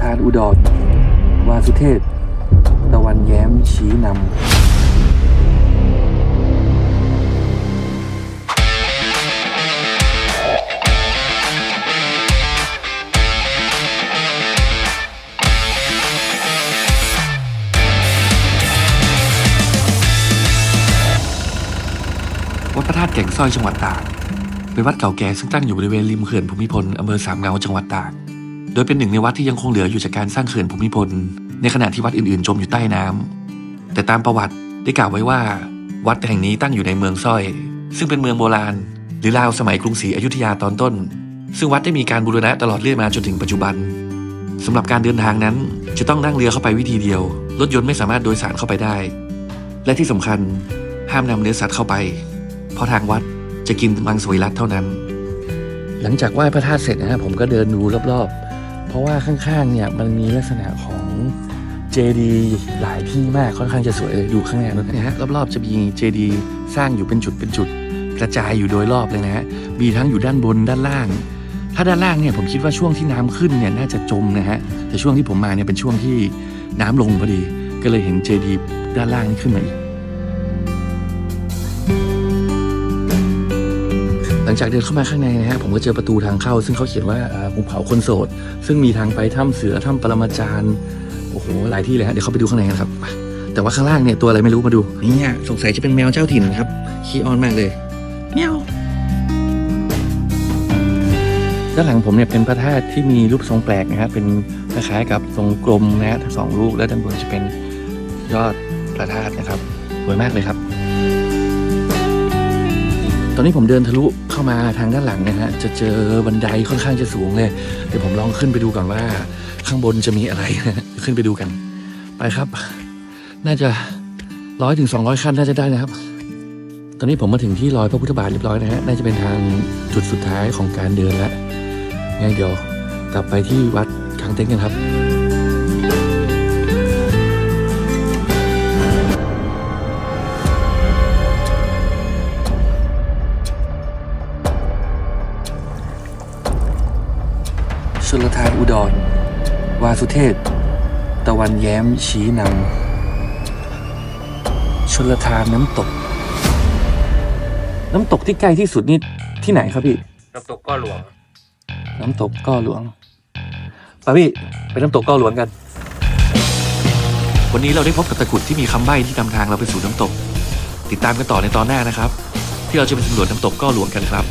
ทานอุดร วาสุเทพ ตะวันแย้มชี้นำวัดพระธาตุแก่งสร้อยจังหวัดตาก เป็นวัดเก่าแก่ซึ่งตั้งอยู่บริเวณริมเขื่อนภูมิพลอำเภอสามเงาจังหวัดตาก โดยเป็นหนึ่งในวัดที่ยังคงเหลืออยู่จากการสร้างเขื่อนภูมิพล ในขณะที่วัดอื่นๆ จมอยู่ใต้น้ำแต่ตามประวัติได้กล่าวไว้ว่า วัดแห่งนี้ตั้งอยู่ในเมืองสร้อย ซึ่งเป็นเมืองโบราณ หรือราวสมัยกรุงศรีอยุธยาตอนต้น ซึ่งวัดได้มีการบูรณะตลอดเรื่อยมาจนถึงปัจจุบันสำหรับการเดินทางนั้น จะต้องนั่งเรือเข้าไปวิธีเดียว รถยนต์ไม่สามารถโดยสารเข้าไปได้ และที่สำคัญห้ามนำเนื้อสัตว์เข้าไป เพราะทางวัดจะกินมังสวิรัตเท่านั้น หลังจากไหว้พระธาตุเสร็จนะฮะผมก็เดินดูรอบๆ ราะว่าข้างๆเนี่ยมันมีลักษณะของเจดีหลายที่มากค่อนข้างจะสวยเลยดูข้างในนู้นนะฮะรอบๆจะมีเจดีสร้างอยู่เป็นจุดเป็นจุด กระจายอยู่โดยรอบเลยนะฮะมีทั้งอยู่ด้านบนด้านล่าง ถ้าด้านล่างเนี่ยผมคิดว่าช่วงที่น้ำขึ้นเนี่ยน่าจะจมนะฮะแต่ช่วงที่ผมมาเนี่ยเป็นช่วงที่น้ำลงพอดี ก็เลยเห็นเจดีด้านล่างนี่ขึ้นมาอีก จากเดินเข้ามาข้างในนะฮะผมก็เจอประตูทางเข้า ซึ่งเขาเขียนว่าอ่าภูเขาคนโสด ซึ่งมีทางไปถ้ำเสือถ้ำปรมาจารย์โอ้โหหลายที่เลยฮะเดี๋ยวเข้าไปดูข้างในกันครับไปแต่ว่าข้างล่างเนี่ยตัวอะไรไม่รู้มาดูนี่สงสัยจะเป็นแมวเจ้าถิ่นครับขี้อ้อนมากเลยเมียวด้านหลังผมเนี่ยเป็นพระธาตุที่มีรูปทรงแปลกนะฮะเป็นคล้ายๆกับทรงกลมนะฮะทั้งสองลูกและด้านบนจะเป็นยอดพระธาตุนะครับสวยมากเลยครับ ตอนนี้ผมเดินทะลุเข้ามาทางด้านหลังนะฮะ จะเจอบันไดค่อนข้างจะสูงเลย เดี๋ยวผมลองขึ้นไปดูก่อนว่า ข้างบนจะมีอะไร ขึ้นไปดูกัน ไปครับ น่าจะร้อยถึงสองร้อยขั้นน่าจะได้นะครับ ตอนนี้ผมมาถึงที่รอยพระพุทธบาทเรียบร้อยนะฮะ น่าจะเป็นทางจุดสุดท้ายของการเดินแล้วงั้นเดี๋ยวกลับไปที่วัดกลางเต็นท์กันครับ ลทานอุดร วาสุเทพตะวันแย้มชี้นำชลทานน้ำตก น้ำตกที่ใกล้ที่สุดนี่ที่ไหนครับพี่ น้ำตกก้อหลวง น้ำตกก้อหลวงไปพี่ไปน้ำตกก้อหลวงกัน วันนี้เราได้พบกับตะกรุดที่มีคำใบ้ที่นำทางเราไปสู่น้ำตก ติดตามกันต่อในตอนหน้านะครับ ที่เราจะไปสำรวจน้ำตกก้อหลวงกันครับ